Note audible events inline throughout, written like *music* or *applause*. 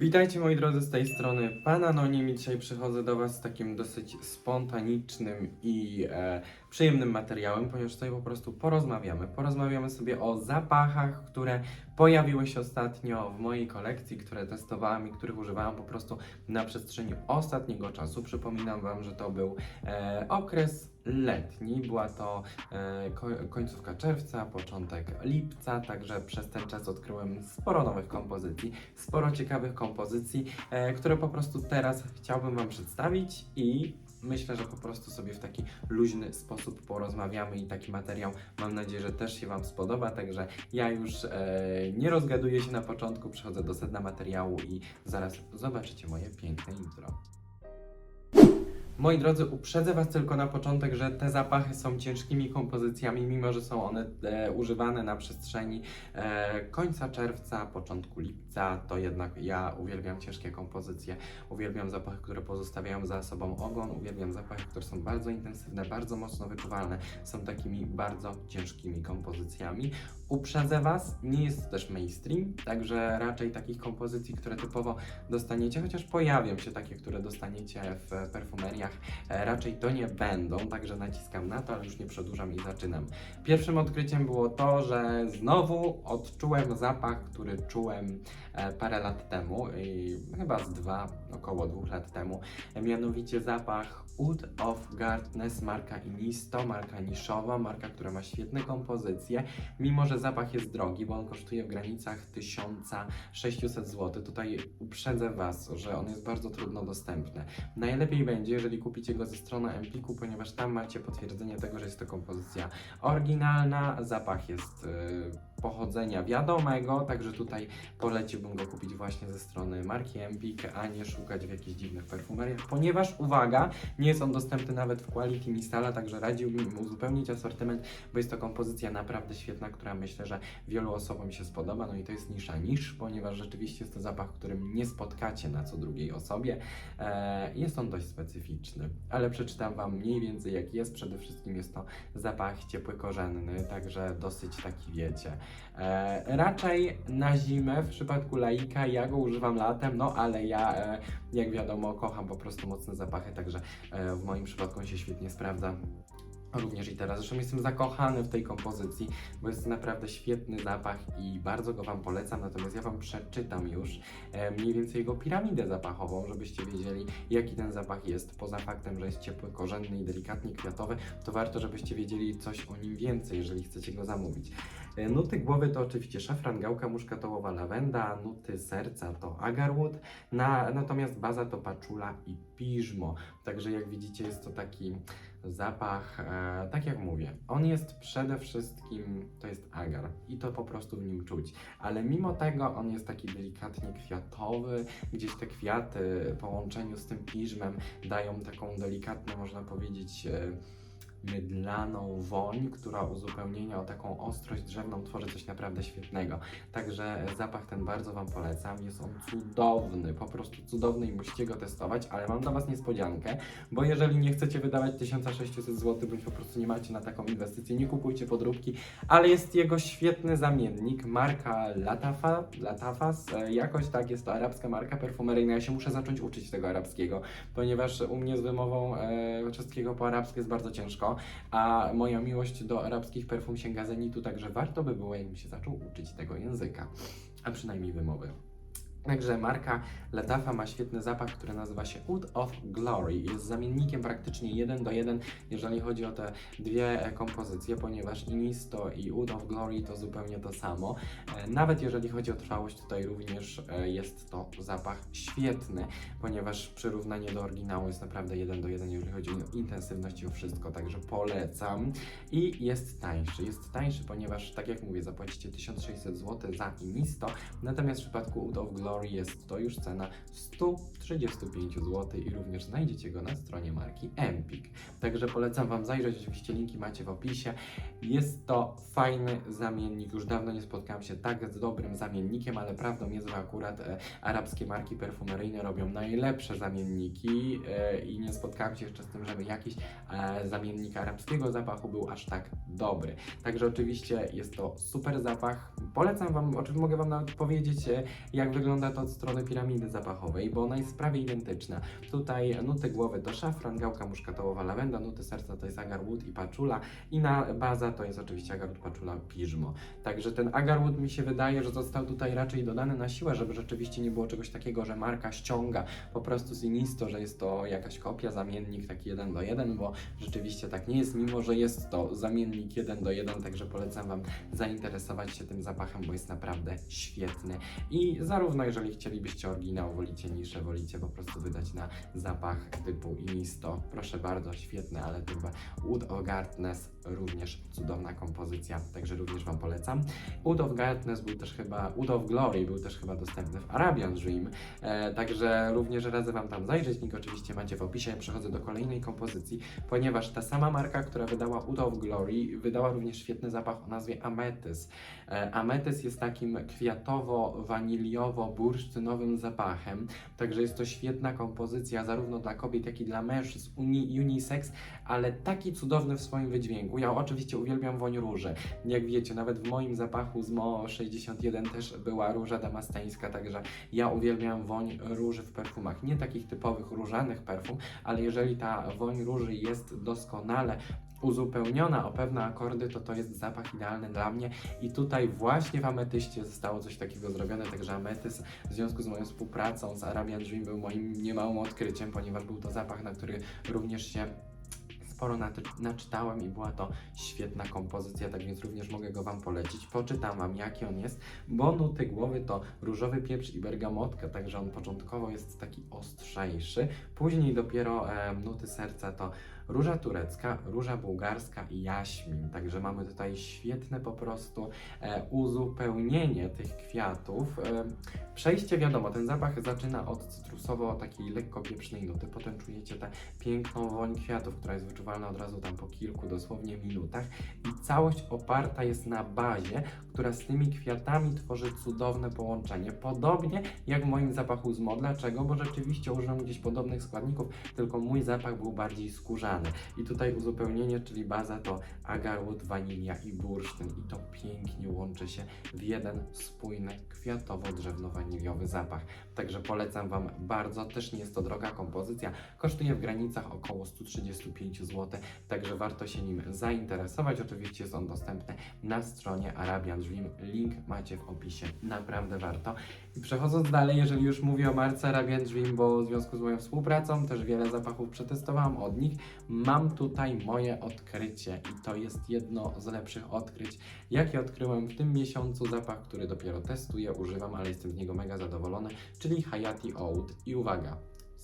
Witajcie moi drodzy z tej strony Pan Anonim i dzisiaj przychodzę do Was z takim dosyć spontanicznym i e, przyjemnym materiałem, ponieważ tutaj po prostu porozmawiamy. Porozmawiamy sobie o zapachach, które pojawiły się ostatnio w mojej kolekcji, które testowałam i których używałam po prostu na przestrzeni ostatniego czasu. Przypominam Wam, że to był e, okres letni, była to e, ko- końcówka czerwca, początek lipca, także przez ten czas odkryłem sporo nowych kompozycji, sporo ciekawych kompozycji, e, które po prostu teraz chciałbym Wam przedstawić i myślę, że po prostu sobie w taki luźny sposób porozmawiamy i taki materiał mam nadzieję, że też się Wam spodoba, także ja już e, nie rozgaduję się na początku, przechodzę do sedna materiału i zaraz zobaczycie moje piękne intro. Moi drodzy, uprzedzę Was tylko na początek, że te zapachy są ciężkimi kompozycjami, mimo że są one e, używane na przestrzeni e, końca czerwca, początku lipca, to jednak ja uwielbiam ciężkie kompozycje, uwielbiam zapachy, które pozostawiają za sobą ogon, uwielbiam zapachy, które są bardzo intensywne, bardzo mocno wyczuwalne, są takimi bardzo ciężkimi kompozycjami. Uprzedzę Was, nie jest to też mainstream, także raczej takich kompozycji, które typowo dostaniecie, chociaż pojawią się takie, które dostaniecie w perfumeriach, e, raczej to nie będą, także naciskam na to, ale już nie przedłużam i zaczynam. Pierwszym odkryciem było to, że znowu odczułem zapach, który czułem parę lat temu, chyba z dwa, około dwóch lat temu, e, mianowicie zapach Wood of Gardness, marka Inisto, marka niszowa, marka, która ma świetne kompozycje, mimo że zapach jest drogi, bo on kosztuje w granicach 1600 zł. Tutaj uprzedzę Was, że on jest bardzo trudno dostępny. Najlepiej będzie, jeżeli kupicie go ze strony Empiku, ponieważ tam macie potwierdzenie tego, że jest to kompozycja oryginalna, zapach jest y, pochodzenia wiadomego, także tutaj poleciłbym go kupić właśnie ze strony marki Empik, a nie szukać w jakichś dziwnych perfumeriach, ponieważ uwaga, nie jest on dostępny nawet w Quality Mistala, także radziłbym uzupełnić asortyment, bo jest to kompozycja naprawdę świetna, która myślę, że wielu osobom się spodoba, no i to jest nisza nisz, ponieważ rzeczywiście jest to zapach, którym nie spotkacie na co drugiej osobie. E, jest on dość specyficzny, ale przeczytam Wam mniej więcej jak jest. Przede wszystkim jest to zapach ciepły korzenny, także dosyć taki wiecie. E, raczej na zimę w przypadku laika ja go używam latem, no ale ja e, jak wiadomo kocham po prostu mocne zapachy, także e, w moim przypadku on się świetnie sprawdza. Również i teraz. Zresztą jestem zakochany w tej kompozycji, bo jest to naprawdę świetny zapach i bardzo go Wam polecam. Natomiast ja Wam przeczytam już e, mniej więcej jego piramidę zapachową, żebyście wiedzieli, jaki ten zapach jest. Poza faktem, że jest ciepły, korzenny i delikatnie kwiatowy, to warto, żebyście wiedzieli coś o nim więcej, jeżeli chcecie go zamówić. E, Nuty głowy to oczywiście szafran, gałka muszkatołowa, lawenda, nuty serca to agarwood, na, natomiast baza to paczula i piżmo. Także jak widzicie jest to taki zapach, e, tak jak mówię, on jest przede wszystkim, to jest agar i to po prostu w nim czuć, ale mimo tego on jest taki delikatnie kwiatowy, gdzieś te kwiaty w połączeniu z tym piżmem dają taką delikatną, można powiedzieć, e, mydlaną woń, która uzupełnienia o taką ostrość drzewną tworzy coś naprawdę świetnego. Także zapach ten bardzo Wam polecam. Jest on cudowny, po prostu cudowny i musicie go testować, ale mam dla Was niespodziankę, bo jeżeli nie chcecie wydawać 1600 zł, bądź po prostu nie macie na taką inwestycję, nie kupujcie podróbki, ale jest jego świetny zamiennik, marka Latafa, Latafas, e, jakoś tak, jest to arabska marka perfumeryjna, ja się muszę zacząć uczyć tego arabskiego, ponieważ u mnie z wymową e, czeskiego po arabsku jest bardzo ciężko, a moja miłość do arabskich perfum sięga zenitu, także warto by było, jakbym się zaczął uczyć tego języka, a przynajmniej wymowy. Także marka Latafa ma świetny zapach, który nazywa się Wood of Glory. Jest zamiennikiem praktycznie jeden do jeden, jeżeli chodzi o te dwie e, kompozycje, ponieważ Inisto i Wood of Glory to zupełnie to samo. E, Nawet jeżeli chodzi o trwałość, tutaj również e, jest to zapach świetny, ponieważ przyrównanie do oryginału jest naprawdę jeden do jeden, jeżeli chodzi o intensywność i o wszystko, także polecam. I jest tańszy. Jest tańszy, ponieważ tak jak mówię, zapłacicie 1600 zł za Inisto, natomiast w przypadku Wood of Glory jest to już cena 135 zł i również znajdziecie go na stronie marki Empik. Także polecam Wam zajrzeć, oczywiście linki macie w opisie. Jest to fajny zamiennik, już dawno nie spotkałem się tak z dobrym zamiennikiem, ale prawdą jest, że akurat e, arabskie marki perfumeryjne robią najlepsze zamienniki e, i nie spotkałem się jeszcze z tym, żeby jakiś e, zamiennik arabskiego zapachu był aż tak dobry. Także oczywiście jest to super zapach. Polecam Wam, oczywiście mogę Wam nawet powiedzieć, e, jak wygląda wygląda to od strony piramidy zapachowej, bo ona jest prawie identyczna. Tutaj nuty głowy to szafran, gałka muszkatołowa, lawenda, nuty serca to jest agarwood i paczula i na baza to jest oczywiście agarwood, paczula, piżmo. Także ten agarwood mi się wydaje, że został tutaj raczej dodany na siłę, żeby rzeczywiście nie było czegoś takiego, że marka ściąga po prostu z Inisto, że jest to jakaś kopia, zamiennik taki jeden do jeden, bo rzeczywiście tak nie jest, mimo że jest to zamiennik jeden do jeden, także polecam Wam zainteresować się tym zapachem, bo jest naprawdę świetny. I zarówno jeżeli chcielibyście oryginał, wolicie niszę, wolicie po prostu wydać na zapach typu Inisto, proszę bardzo, świetny, ale chyba Wood of Gartness również cudowna kompozycja, także również Wam polecam. Wood of Gartness był też chyba, Wood of Glory był też chyba dostępny w Arabian Dream, e, także również radzę Wam tam zajrzeć, link oczywiście macie w opisie. Przechodzę do kolejnej kompozycji, ponieważ ta sama marka, która wydała Wood of Glory, wydała również świetny zapach o nazwie Amethyst. E, Amethyst jest takim kwiatowo-waniliowo-bursztynowym zapachem, także jest to świetna kompozycja zarówno dla kobiet, jak i dla mężczyzn, uni, unisex, ale taki cudowny w swoim wydźwięku. Ja oczywiście uwielbiam woń róży. Jak wiecie, nawet w moim zapachu z Mo 61 też była róża damastańska, także ja uwielbiam woń róży w perfumach. Nie takich typowych różanych perfum, ale jeżeli ta woń róży jest doskonale uzupełniona o pewne akordy, to to jest zapach idealny dla mnie i tutaj właśnie w ametyście zostało coś takiego zrobione, także ametys w związku z moją współpracą z Arabian Dream był moim niemałym odkryciem, ponieważ był to zapach, na który również się sporo naczytałem i była to świetna kompozycja, tak więc również mogę go Wam polecić. Poczytam Wam jaki on jest, bo nuty głowy to różowy pieprz i bergamotka, także on początkowo jest taki ostrzejszy, później dopiero e, nuty serca to róża turecka, róża bułgarska i jaśmin, także mamy tutaj świetne po prostu e, uzupełnienie tych kwiatów. E, przejście wiadomo, ten zapach zaczyna od cytrusowo takiej lekko pieprznej nuty, potem czujecie tę piękną woń kwiatów, która jest wyczuwalna od razu tam po kilku dosłownie minutach całość oparta jest na bazie, która z tymi kwiatami tworzy cudowne połączenie. Podobnie jak w moim zapachu z Mo. Dlaczego? Bo rzeczywiście użyłem gdzieś podobnych składników, tylko mój zapach był bardziej skórzany. I tutaj uzupełnienie, czyli baza to agarwood, wanilia i bursztyn i to pięknie łączy się w jeden spójny kwiatowo-drzewno-waniliowy zapach. Także polecam Wam bardzo, też nie jest to droga kompozycja, kosztuje w granicach około 135 zł, także warto się nim zainteresować. Oczywiście jest on dostępny na stronie Arabian Dream, link macie w opisie, naprawdę warto. I przechodząc dalej, jeżeli już mówię o marce Arabian Dream, bo w związku z moją współpracą też wiele zapachów przetestowałam od nich, mam tutaj moje odkrycie i to jest jedno z lepszych odkryć, jakie odkryłem w tym miesiącu. Zapach, który dopiero testuję, używam, ale jestem z niego mega zadowolony, czyli Hayati Oud. I uwaga,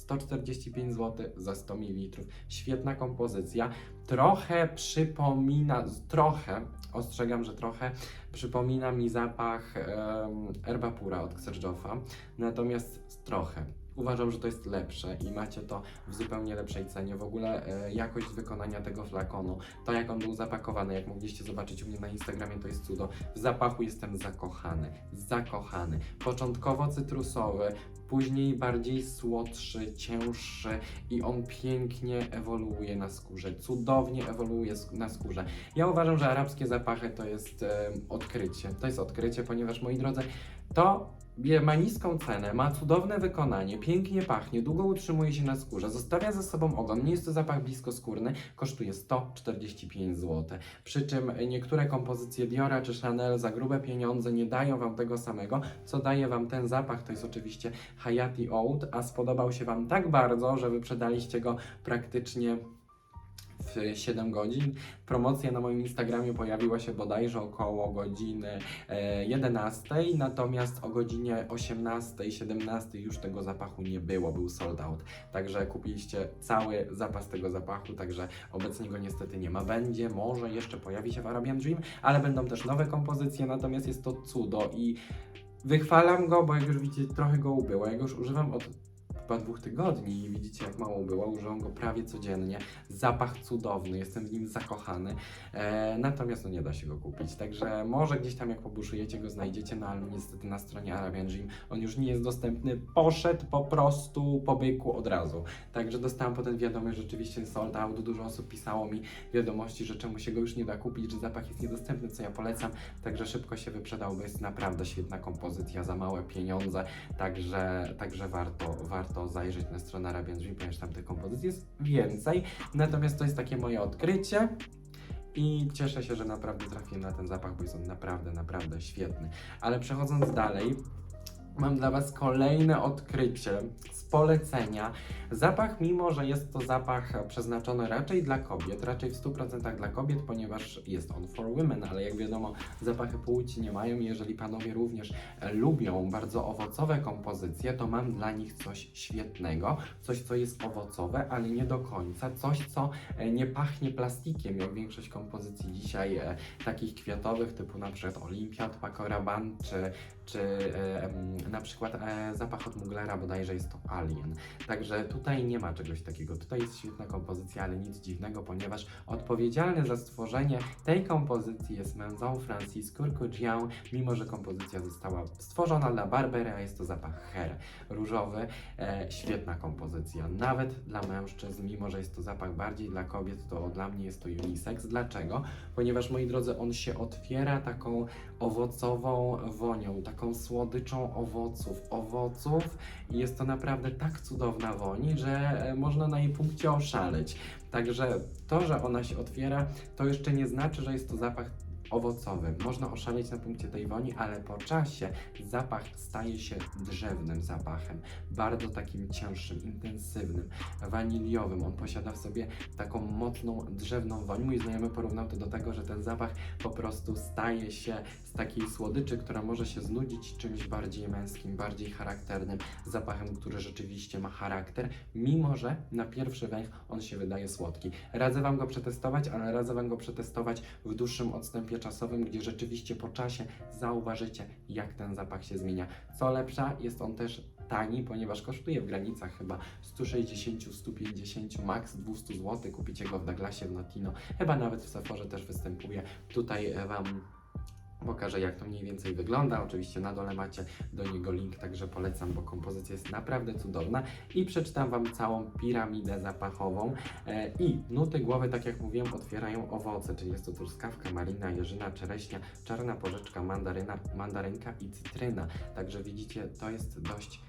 145 zł za 100 ml. Świetna kompozycja. Trochę przypomina, trochę, ostrzegam, że trochę przypomina mi zapach um, Erba Pura od Xerjoffa, natomiast trochę. Uważam, że to jest lepsze i macie to w zupełnie lepszej cenie. W ogóle e, jakość wykonania tego flakonu, to jak on był zapakowany, jak mogliście zobaczyć u mnie na Instagramie, to jest cudo. W zapachu jestem zakochany, zakochany. Początkowo cytrusowy, później bardziej słodszy, cięższy i on pięknie ewoluuje na skórze, cudownie ewoluuje na skórze. Ja uważam, że arabskie zapachy to jest odkrycie. To jest odkrycie, ponieważ moi drodzy, to ma niską cenę, ma cudowne wykonanie, pięknie pachnie, długo utrzymuje się na skórze, zostawia za sobą ogon, nie jest to zapach bliskoskórny, kosztuje 145 zł. Przy czym niektóre kompozycje Diora czy Chanel za grube pieniądze nie dają Wam tego samego, co daje Wam ten zapach, to jest oczywiście Hayati Oud, a spodobał się Wam tak bardzo, że wyprzedaliście go praktycznie w 7 godzin. Promocja na moim Instagramie pojawiła się bodajże około godziny e, 11, natomiast o godzinie 18, 17 już tego zapachu nie było, był sold out. Także kupiliście cały zapas tego zapachu, także obecnie go niestety nie ma. Będzie, może jeszcze pojawi się w Arabian Dream, ale będą też nowe kompozycje, natomiast jest to cudo i wychwalam go, bo jak już widzicie, trochę go ubyło. Ja go już używam od chyba dwóch tygodni i widzicie jak mało było, używam go prawie codziennie. Zapach cudowny, jestem w nim zakochany, e, natomiast no nie da się go kupić, także może gdzieś tam jak pobuszujecie go znajdziecie, no ale niestety na stronie Arabian Gym on już nie jest dostępny, poszedł po prostu po byku od razu. Także dostałam potem wiadomość, że rzeczywiście sold out, dużo osób pisało mi wiadomości, że czemu się go już nie da kupić, że zapach jest niedostępny, co ja polecam, także szybko się wyprzedał, bo jest naprawdę świetna kompozycja za małe pieniądze, także, także warto, warto zajrzeć na stronę Arabian Gym, ponieważ tam tych kompozycji jest więcej, natomiast to jest takie moje odkrycie. I cieszę się, że naprawdę trafiłem na ten zapach, bo jest on naprawdę, naprawdę świetny. Ale przechodząc dalej, mam dla Was kolejne odkrycie z polecenia. Zapach, mimo że jest to zapach przeznaczony raczej dla kobiet, raczej w 100% dla kobiet, ponieważ jest on for women, ale jak wiadomo, zapachy płci nie mają. Jeżeli panowie również lubią bardzo owocowe kompozycje, to mam dla nich coś świetnego, coś, co jest owocowe, ale nie do końca, coś, co nie pachnie plastikiem, jak większość kompozycji dzisiaj e, takich kwiatowych, typu na przykład Paco Rabanne, czy, czy e, na przykład e, zapach od Muglera, bodajże jest to Alien. Także tutaj nie ma czegoś takiego. Tutaj jest świetna kompozycja, ale nic dziwnego, ponieważ odpowiedzialny za stworzenie tej kompozycji jest mężą Francis Kurkudjian, mimo że kompozycja została stworzona dla Barbery, a jest to zapach Her różowy. E, świetna kompozycja, nawet dla mężczyzn, mimo że jest to zapach bardziej dla kobiet, to dla mnie jest to unisex. Dlaczego? Ponieważ moi drodzy, on się otwiera taką owocową wonią, taką słodyczą owoców, owoców i jest to naprawdę tak cudowna woń, że e, można na jej punkcie oszaleć. Także to, że ona się otwiera, to jeszcze nie znaczy, że jest to zapach owocowy. Można oszaleć na punkcie tej woni, ale po czasie zapach staje się drzewnym zapachem. Bardzo takim cięższym, intensywnym, waniliowym. On posiada w sobie taką mocną drzewną woń. Mój znajomy porównał to do tego, że ten zapach po prostu staje się z takiej słodyczy, która może się znudzić czymś bardziej męskim, bardziej charakternym, zapachem, który rzeczywiście ma charakter, mimo że na pierwszy węch on się wydaje słodki. Radzę Wam go przetestować, ale radzę Wam go przetestować w dłuższym odstępie czasowym, gdzie rzeczywiście po czasie zauważycie, jak ten zapach się zmienia. Co lepsza, jest on też tani, ponieważ kosztuje w granicach chyba 160-150, max 200 zł. Kupicie go w Douglasie, w Notino, chyba nawet w Sephorze też występuje. Tutaj e, Wam pokażę, jak to mniej więcej wygląda. Oczywiście na dole macie do niego link, także polecam, bo kompozycja jest naprawdę cudowna. I przeczytam Wam całą piramidę zapachową. E, I nuty głowy, tak jak mówiłem, otwierają owoce, czyli jest to truskawka, malina, jeżyna, czereśnia, czarna porzeczka, mandaryna, mandarynka i cytryna. Także widzicie, to jest dość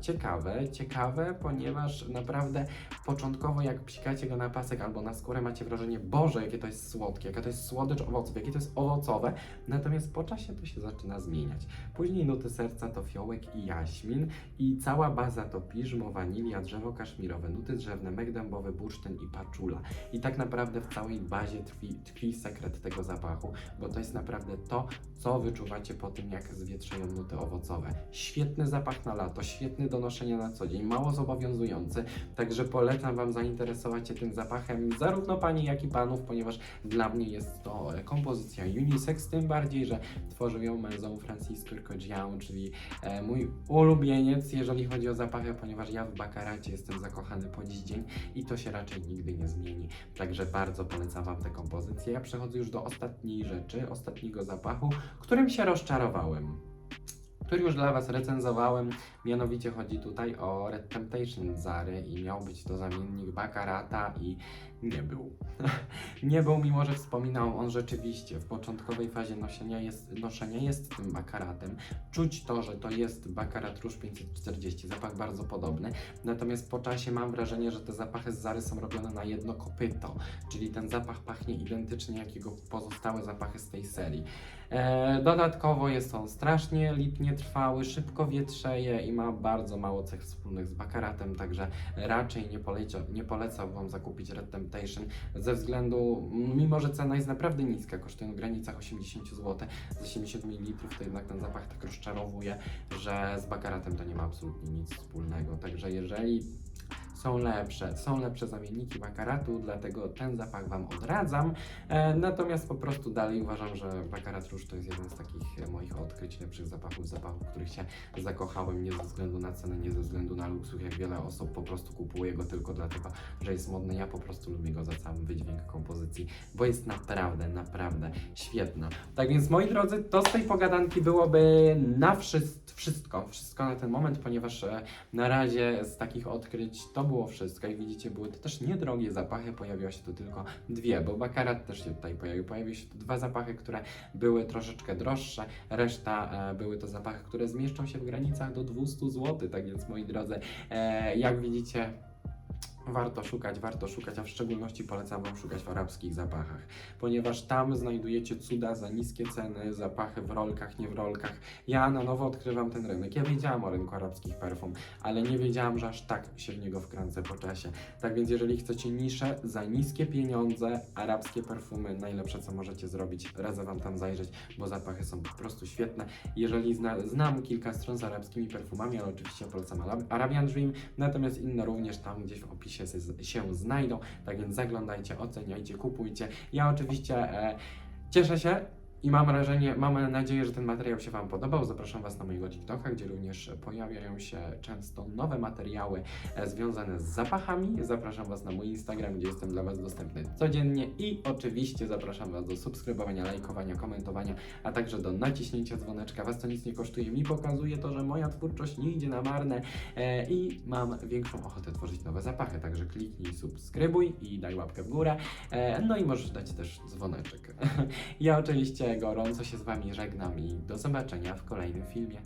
ciekawe, ciekawe, ponieważ naprawdę początkowo jak psikacie go na pasek albo na skórę macie wrażenie, Boże, jakie to jest słodkie, jaka to jest słodycz owoców, jakie to jest owocowe, natomiast po czasie to się zaczyna zmieniać. Później nuty serca to fiołek i jaśmin i cała baza to piżmo, wanilia, drzewo kaszmirowe, nuty drzewne, mek dębowy, bursztyn i paczula. I tak naprawdę w całej bazie tkwi, tkwi sekret tego zapachu, bo to jest naprawdę to, co wyczuwacie po tym, jak zwietrzeją nuty owocowe. Świetny zapach na lato, świetny do noszenia na co dzień, mało zobowiązujący, także polecam Wam zainteresować się tym zapachem, zarówno Pani, jak i Panów, ponieważ dla mnie jest to kompozycja unisex, tym bardziej, że tworzył ją mężą Francis Kurkodjian, czyli e, mój ulubieniec, jeżeli chodzi o zapachy, ponieważ ja w Bakaracie jestem zakochany po dziś dzień i to się raczej nigdy nie zmieni. Także bardzo polecam Wam tę kompozycję. Ja przechodzę już do ostatniej rzeczy, ostatniego zapachu, którym się rozczarowałem. Który już dla Was recenzowałem, mianowicie chodzi tutaj o Red Temptation Zary i miał być to zamiennik Baccarata i nie był. *laughs* nie był, mimo że wspominał on rzeczywiście w początkowej fazie noszenia jest, noszenia jest tym Baccaratem. Czuć to, że to jest Baccarat Rouge 540, zapach bardzo podobny, natomiast po czasie mam wrażenie, że te zapachy z Zary są robione na jedno kopyto, czyli ten zapach pachnie identycznie jak jego pozostałe zapachy z tej serii. E, dodatkowo jest on strasznie lipnie trwały, szybko wietrzeje i ma bardzo mało cech wspólnych z Baccaratem, także raczej nie, polecia, nie polecam Wam zakupić Red Temptation ze względu, mimo że cena jest naprawdę niska, kosztuje w granicach 80 zł, z 80 ml, to jednak ten zapach tak rozczarowuje, że z Baccaratem to nie ma absolutnie nic wspólnego, także jeżeli są lepsze. Są lepsze zamienniki bakaratu, dlatego ten zapach Wam odradzam. E, natomiast po prostu dalej uważam, że bakarat róż to jest jeden z takich moich odkryć lepszych zapachów, zapachów, w których się zakochałem nie ze względu na cenę, nie ze względu na luksus, jak wiele osób po prostu kupuje go tylko dlatego, że jest modny. Ja po prostu lubię go za cały wydźwięk kompozycji, bo jest naprawdę, naprawdę świetna. Tak więc moi drodzy, to z tej pogadanki byłoby na wszystko, wszystko, wszystko na ten moment, ponieważ e, na razie z takich odkryć to było wszystko. Jak widzicie, były to też niedrogie zapachy, pojawiło się tu tylko dwie, bo bakarat też się tutaj pojawił. Pojawiły się tu dwa zapachy, które były troszeczkę droższe, reszta e, były to zapachy, które zmieszczą się w granicach do 200 zł, tak więc moi drodzy, e, jak widzicie, warto szukać, warto szukać, a w szczególności polecam Wam szukać w arabskich zapachach, ponieważ tam znajdujecie cuda za niskie ceny, zapachy w rolkach, nie w rolkach. Ja na nowo odkrywam ten rynek. Ja wiedziałam o rynku arabskich perfum, ale nie wiedziałam, że aż tak się w niego wkręcę po czasie. Tak więc jeżeli chcecie niszę za niskie pieniądze, arabskie perfumy, najlepsze co możecie zrobić, radzę Wam tam zajrzeć, bo zapachy są po prostu świetne. Jeżeli zna, znam kilka stron z arabskimi perfumami, ale oczywiście polecam Arab- Arabian Dream, natomiast inne również tam gdzieś w opisie się, się znajdą, tak więc zaglądajcie, oceniajcie, kupujcie. Ja oczywiście e, cieszę się i mam wrażenie, mam nadzieję, że ten materiał się Wam podobał. Zapraszam Was na mojego TikToka, gdzie również pojawiają się często nowe materiały e, związane z zapachami. Zapraszam Was na mój Instagram, gdzie jestem dla Was dostępny codziennie i oczywiście zapraszam Was do subskrybowania, lajkowania, komentowania, a także do naciśnięcia dzwoneczka. Was to nic nie kosztuje, mi pokazuje to, że moja twórczość nie idzie na marne e, i mam większą ochotę tworzyć nowe zapachy, także kliknij subskrybuj i daj łapkę w górę. E, no i możesz dać też dzwoneczek. *laughs* ja oczywiście gorąco się z Wami żegnam i do zobaczenia w kolejnym filmie.